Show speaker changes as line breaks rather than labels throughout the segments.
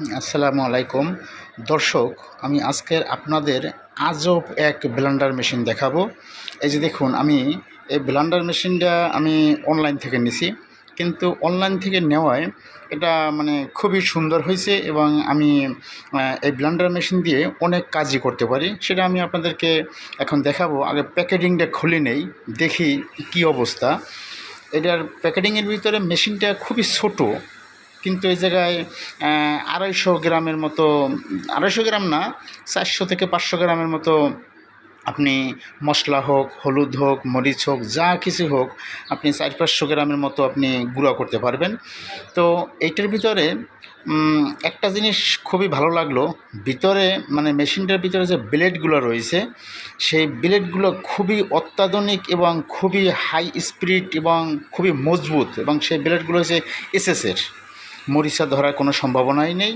আসসালামু আলাইকুম। দর্শক, আমি আজকের আপনাদের আজব এক ব্লেন্ডার মেশিন দেখাবো। এই যে দেখুন, আমি এই ব্লেন্ডার মেশিনটা আমি অনলাইন থেকে নিছি। কিন্তু অনলাইন থেকে নেওয়ায় এটা মানে খুবই সুন্দর হয়েছে এবং আমি এই ব্লান্ডার মেশিন দিয়ে অনেক কাজই করতে পারি। সেটা আমি আপনাদেরকে এখন দেখাবো। আগে প্যাকেটিংটা খুলে নেই, দেখি কি অবস্থা। এটার প্যাকেটিংয়ের ভিতরে মেশিনটা খুবই ছোটো। কিন্তু এই জায়গায় আড়াইশো গ্রামের মতো, আড়াইশো গ্রাম না, চারশো থেকে পাঁচশো গ্রামের মতো আপনি মশলা হোক, হলুদ হোক, মরিচ হোক, যা কিছু হোক, আপনি চার পাঁচশো গ্রামের মতো আপনি গুঁড়া করতে পারবেন। তো এইটার ভিতরে একটা জিনিস খুবই ভালো লাগল, ভিতরে মানে মেশিনটার ভিতরে যে ব্লেডগুলো রয়েছে, সেই ব্লেডগুলো খুবই অত্যাধুনিক এবং খুবই হাই স্পিড এবং খুবই মজবুত এবং সেই ব্লেডগুলো হচ্ছে এসএসের। মরিচা ধরার কোনো সম্ভাবনাই নেই।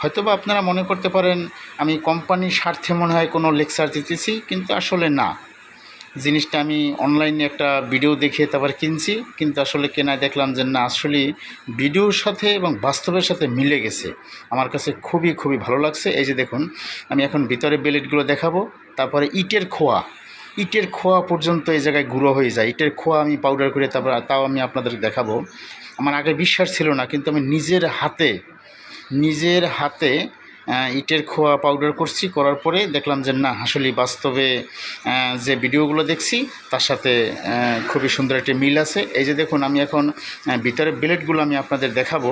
হয়তোবা আপনারা মনে করতে পারেন, আমি কোম্পানির স্বার্থে মনে হয় কোনো লেকচার দিতেছি, কিন্তু আসলে না। জিনিসটা আমি অনলাইনে একটা ভিডিও দেখে তারপর কিনছি, কিন্তু আসলে কেনায় দেখলাম যে না, আসলে ভিডিওর সাথে এবং বাস্তবের সাথে মিলে গেছে। আমার কাছে খুবই খুবই ভালো লাগছে। এই যে দেখুন, আমি এখন ভিতরে বেলেটগুলো দেখাবো, তারপরে ইটের খোয়া। ইটের খোয়া পর্যন্ত এই জায়গায় গুঁড়ো হয়ে যায়। ইটের খোয়া আমি পাউডার করে তারপর তাও আমি আপনাদের দেখাবো। আমার আগে বিশ্বাস ছিল না, কিন্তু আমি নিজের হাতে নিজের হাতে ইটের খোয়া পাউডার করছি করার পরে দেখলাম যে না আসলে বাস্তবে যে ভিডিওগুলো দেখছি তার সাথে খুবই সুন্দর একটি মিল আছে। এই যে দেখুন আমি এখন আহ, ভিতরের ব্লেডগুলো আমি আপনাদের দেখাবো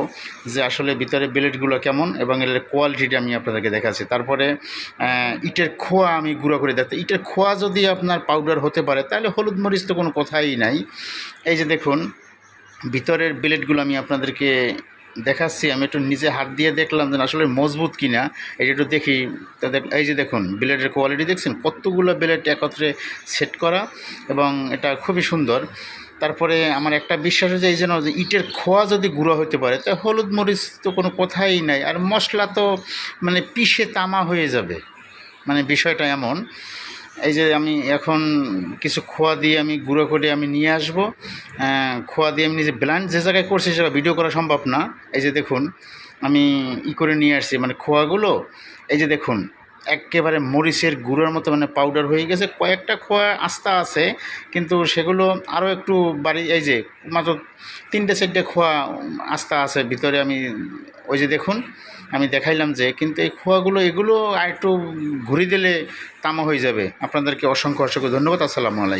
যে আসলে ভিতরের ব্লেডগুলো কেমন এবং এর কোয়ালিটিটা আমি আপনাদেরকে দেখাচ্ছি। তারপরে ইটের খোয়া আমি গুঁড়ো করে দেখতে ইটের খোয়া যদি আপনার পাউডার হতে পারে তাহলে হলুদ মরিচ তো কোনো কথাই নাই। এই যে দেখুন ভিতরের ব্লেডগুলো আমি আপনাদেরকে দেখাচ্ছি, আমি একটু নিজে হাত দিয়ে দেখলাম যে আসলে মজবুত কিনা। এটা একটু দেখি, তাদের এই যে দেখুন, ব্লেডের কোয়ালিটি দেখছেন? কতগুলো ব্লেড একত্রে সেট করা এবং এটা খুবই সুন্দর। তারপরে আমার একটা বিশ্বাস হচ্ছে এই যেন যে ইটের খোয়া যদি গুঁড়ো হতে পারে, তা হলুদ মরিচ তো কোনো কথাই নাই। আর মশলা তো মানে পিষে তামা হয়ে যাবে। মানে বিষয়টা এমন। এই যে আমি এখন কিছু খোয়া দিয়ে আমি গুঁড়ো করে আমি নিয়ে আসব। খোয়া দিয়ে আমি নিজে ব্লাইন্ড যে জায়গায় করছি সেটা ভিডিও করা সম্ভব না। এই যে দেখুন, আমি ই করে নিয়ে আসছি মানে খোয়াগুলো, এই যে দেখুন একেবারে মরিচের গুঁড়োর মতো মানে পাউডার হয়ে গেছে। কয়েকটা খোয়া আস্তা আছে, কিন্তু সেগুলো আরও একটু বাড়ি এই যে মাত্র তিনটে চারটে খোয়া আস্তা আছে ভিতরে আমি, ওই যে দেখুন, আমি দেখাইলাম যে, কিন্তু এই খোয়াগুলো, এগুলো আর একটু ঘুরি দিলে তামা হয়ে যাবে। আপনাদেরকে অসংখ্য অসংখ্য ধন্যবাদ। আসসালামু আলাইকুম।